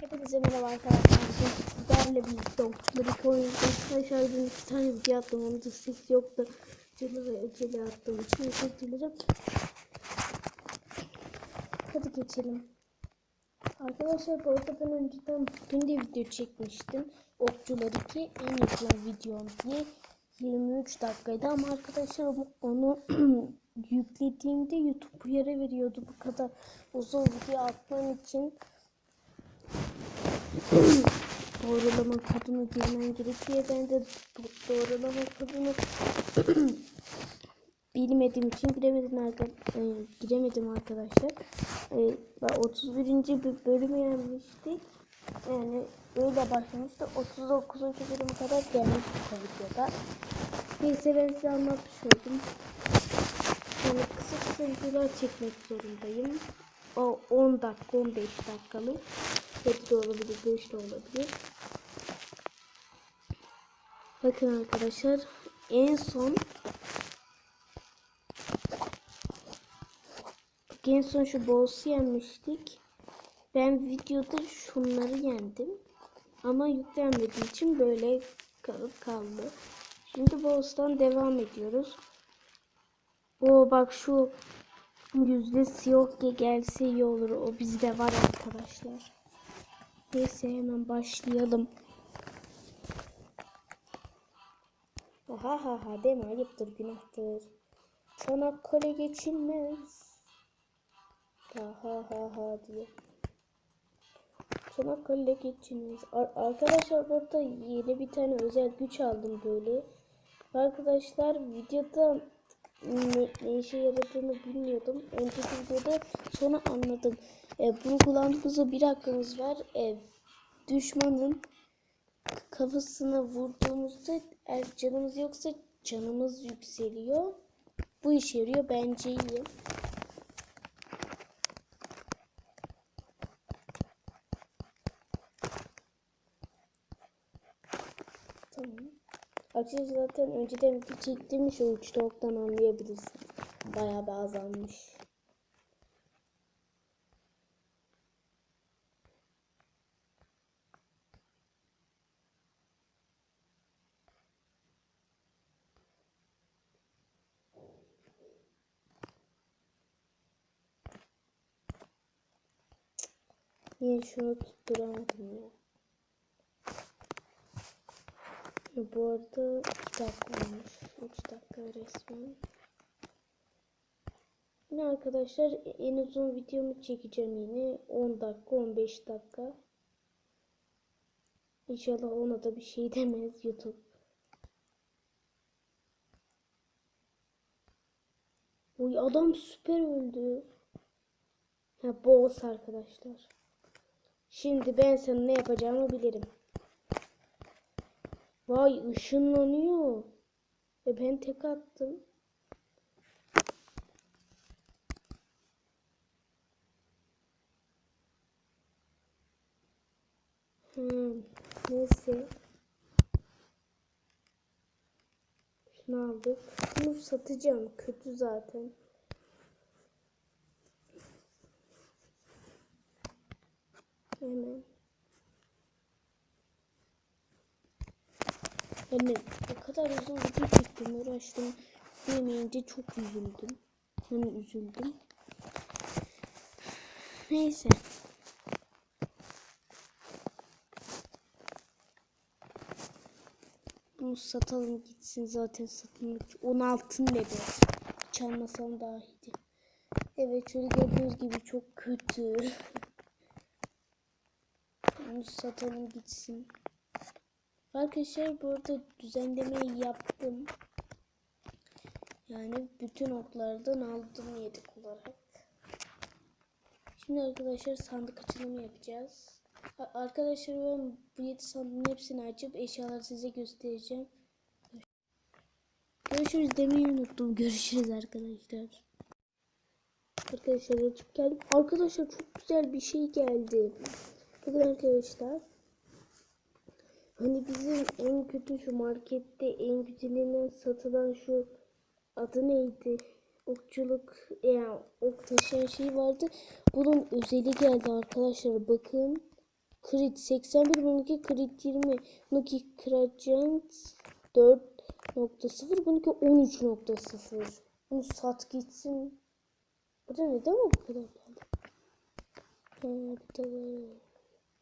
Hepinize merhaba arkadaşlar. Sizlerle birlikte okçuları oyun arkadaşlar dün iki tane video attım. Onda da ses yoktu. Celo ve Eceli attığım için özür dilerim. Hadi geçelim. Arkadaşlar bu arada ben önceden bugün de video çekmiştim. Okçular 2 en yapılan videom diye 23 dakikaydı ama arkadaşlar onu yüklediğimde YouTube uyarı veriyordu bu kadar uzun video atmam için doğrulama kodunu girmen gerekiyor. Ben de do- doğrulama kodunu bilmediğim için giremedim, arka- e, giremedim arkadaşlar. E, ben 31. bir bölümü yenmiştik. Yani öyle başlamıştı. 39. bölüme kadar gelmiştik o videoda. Neyse ben size anlatmış oldum. Yani kısa kısa videolar çekmek zorundayım. O 10 dakika 15 dakikalık. 7 de olabilir 5 de olabilir. Bakın arkadaşlar en son en son şu boss'u yenmiştik. Ben videoda şunları yendim. Ama yüklenmediği için böyle kalıp kaldı. Şimdi boss'tan devam ediyoruz. O bak şu yüzde siyah gelse iyi olur. O bizde var arkadaşlar. Neyse hemen başlayalım. Ha ha ha deme ayıptır günahtır. Çanakkale geçilmez. Ha ha ha ha diye. Çanakkale geçilmez. Ar- arkadaşlar burada yeni bir tane özel güç aldım böyle. Arkadaşlar videoda ne, ne işe yaradığını bilmiyordum. Önceki videoda sonra anladım. E, bunu kullandığımızda bir hakkımız var. E, düşmanın kafasına vurduğumuzda eğer canımız yoksa canımız yükseliyor. Bu işe yarıyor. Bence iyi. Tamam. Arkadaşlar zaten önceden video çektiğim şu uçta oktan anlayabilirsin. Bayağı bir azalmış. Yine şunu tutturamadım ya. Ya Bu arada 2 dakika olmuş. 3 dakika resmen. Yine arkadaşlar en uzun videomu çekeceğim yine. 10 dakika 15 dakika. İnşallah ona da bir şey demez YouTube. Uy adam süper öldü. Ha boss arkadaşlar. Şimdi ben sana ne yapacağımı bilirim. Vay ışınlanıyor. E ben tek attım. Hmm, neyse. Şunu aldık. Bunu satacağım. Kötü zaten. Hemen. Yani o kadar uzun video çektim uğraştım. Yemeyince çok üzüldüm. Hani üzüldüm. Neyse. Bunu satalım gitsin zaten satılmış. 16 ne be. Çalmasam daha iyiydi. Evet şöyle gördüğünüz gibi çok kötü. Bunu satalım gitsin. Arkadaşlar bu arada düzenlemeyi yaptım. Yani bütün oklardan aldım yedek olarak. Şimdi arkadaşlar sandık açılımı yapacağız. Arkadaşlar ben bu 7 sandığın hepsini açıp eşyaları size göstereceğim. Görüşürüz demeyi unuttum. Görüşürüz arkadaşlar. Arkadaşlar açıp geldim. Arkadaşlar çok güzel bir şey geldi. Bakın arkadaşlar. Hani bizim en kötü şu markette en güzelinden satılan şu adı neydi? Okçuluk yani ok taşıyan şey vardı. Bunun özeli geldi arkadaşlar bakın. Crit 81 bununki Crit 20 bununki Cragent 4.0 bununki 13.0 Bunu sat gitsin. Bu da neden o bu kadar geldi? Ha, bir de böyle.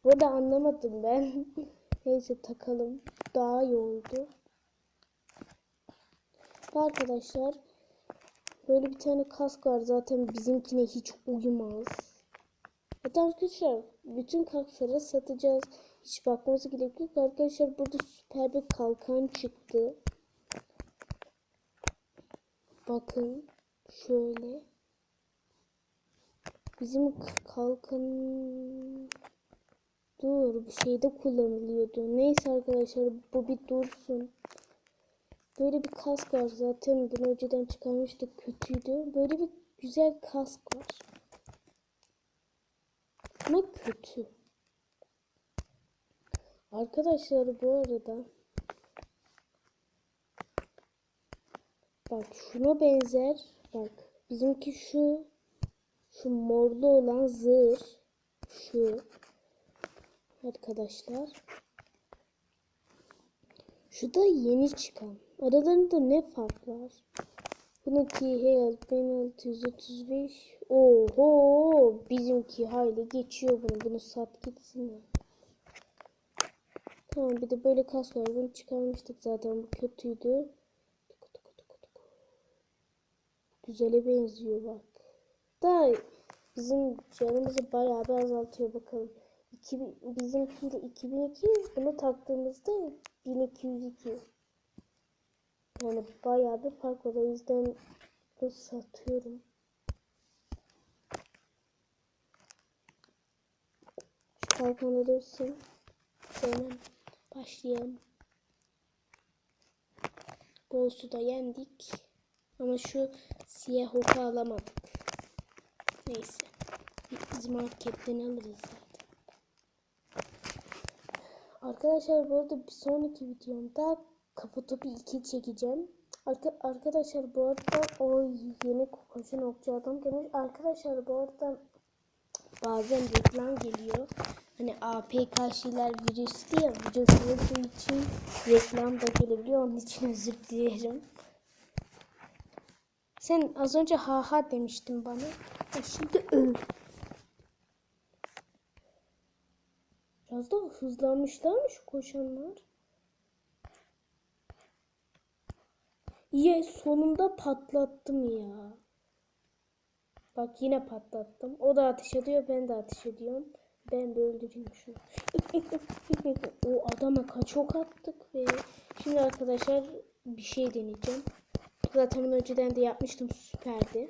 Burada anlamadım ben. Neyse takalım. Daha iyi oldu. Arkadaşlar böyle bir tane kask var zaten bizimkine hiç uymaz. Evet arkadaşlar bütün kaskları satacağız. Hiç bakmamıza gerek yok. Arkadaşlar burada süper bir kalkan çıktı. Bakın şöyle. Bizim kalkan dur bir şeyde kullanılıyordu. Neyse arkadaşlar bu bir dursun. Böyle bir kask var zaten bunu önceden çıkarmıştık kötüydü. Böyle bir güzel kask var. Ama kötü. Arkadaşlar bu arada bak şuna benzer bak bizimki şu şu morlu olan zırh şu arkadaşlar. Şu da yeni çıkan. Aralarında ne fark var? Bununki Hayat 1635 oho bizimki hayli geçiyor bunu. Bunu sat gitsin ya. Tamam bir de böyle kas var. Bunu çıkarmıştık zaten. Bu kötüydü. Güzele benziyor bak. Da bizim canımızı bayağı bir azaltıyor bakalım. 2000, bizimkinde 2002 bunu taktığımızda 1202. Yani bayağı bir fark var. O yüzden bunu satıyorum. Şu kalkanı dursun. Hemen başlayalım. Ghost'u da yendik. Ama şu siyah oku alamadık. Neyse. Biz marketten alırız zaten. Arkadaşlar bu arada bir sonraki videomda kafa topu 2 çekeceğim. Arka, arkadaşlar bu arada o yeni koşan okçu adam gelmiş. Arkadaşlar bu arada bazen reklam geliyor. Hani APK şeyler virüslü ya virüs olduğu için reklam da gelebiliyor. Onun için özür dilerim. Sen az önce ha ha demiştin bana. Ya şimdi öl. Biraz daha hızlanmışlar mı şu koşanlar? Ye sonunda patlattım ya. Bak yine patlattım. O da ateş ediyor ben de ateş ediyorum. Ben de öldüreyim şunu. o adama kaç ok attık ve şimdi arkadaşlar bir şey deneyeceğim. Zaten önceden de yapmıştım süperdi.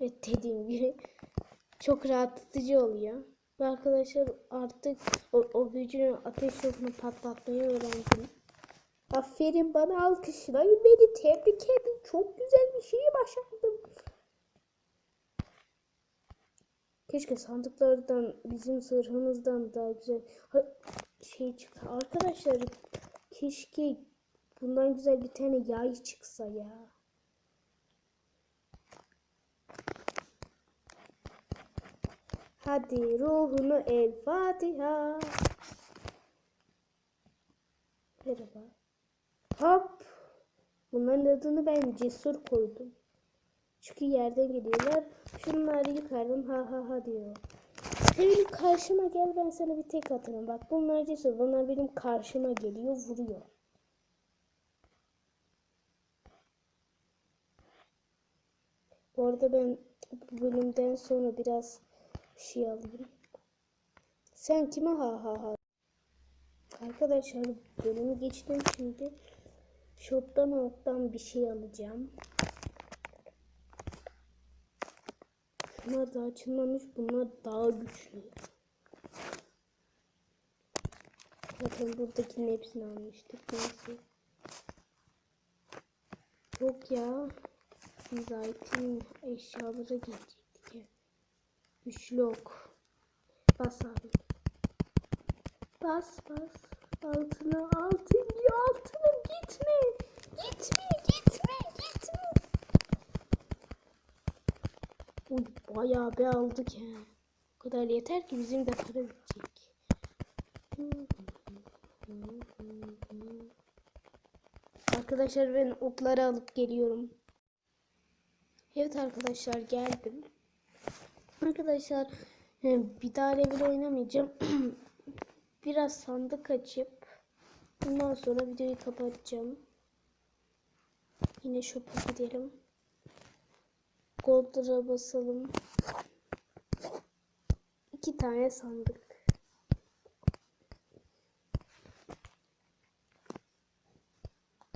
Evet dediğim gibi çok rahatlatıcı oluyor. Ve arkadaşlar artık o, o büyücünün ateş yokunu patlatmayı öğrendim. Aferin bana alkışlayın beni tebrik edin. Çok güzel bir şeyi başardım. Keşke sandıklardan bizim zırhımızdan daha güzel şey çıksa. Arkadaşlar keşke bundan güzel bir tane yay çıksa ya. Hadi ruhunu el Fatiha. Merhaba. Hop. Bunların adını ben cesur koydum. Çünkü yerden geliyorlar. Şunlar yukarıdan ha ha ha diyor. Benim karşıma gel ben sana bir tek atarım. Bak bunlar cesur. Bunlar benim karşıma geliyor vuruyor. Bu arada ben bölümden sonra biraz şey alayım. Sen kime ha ha ha? Arkadaşlar bölümü geçtim şimdi. Shop'tan alttan bir şey alacağım. Bunlar da açılmamış. Bunlar daha güçlü. Zaten buradakinin hepsini almıştık. Neyse. Yok ya. Biz item eşyalara gelecektik Üçlü ok. Bas abi. Bas bas. Altına altın altına gitme. Gitme gitme gitme. Uy bayağı bir aldık ya. O kadar yeter ki bizim de para bitecek. Arkadaşlar ben okları alıp geliyorum. Evet arkadaşlar geldim. Arkadaşlar e, bir daha level oynamayacağım. Biraz sandık açıp bundan sonra videoyu kapatacağım. Yine shop'a gidelim. Gold'lara basalım. İki tane sandık.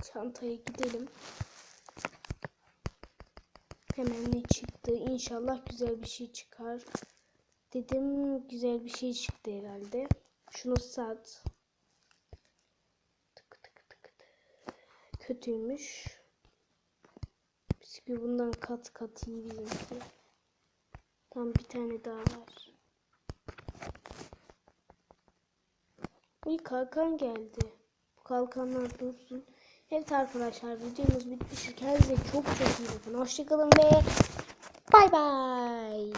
Çantaya gidelim. Hemen ne çıktı? İnşallah güzel bir şey çıkar. Dedim güzel bir şey çıktı herhalde. Şunu sat. Tık tık tık tık. Kötüymüş. Bisküvi bundan kat kat iyi bizimki. Tam bir tane daha var. Uy kalkan geldi. Bu kalkanlar dursun. Evet arkadaşlar videomuz bitmiştir. Kendinize çok çok iyi bakın. Hoşçakalın ve bay bay.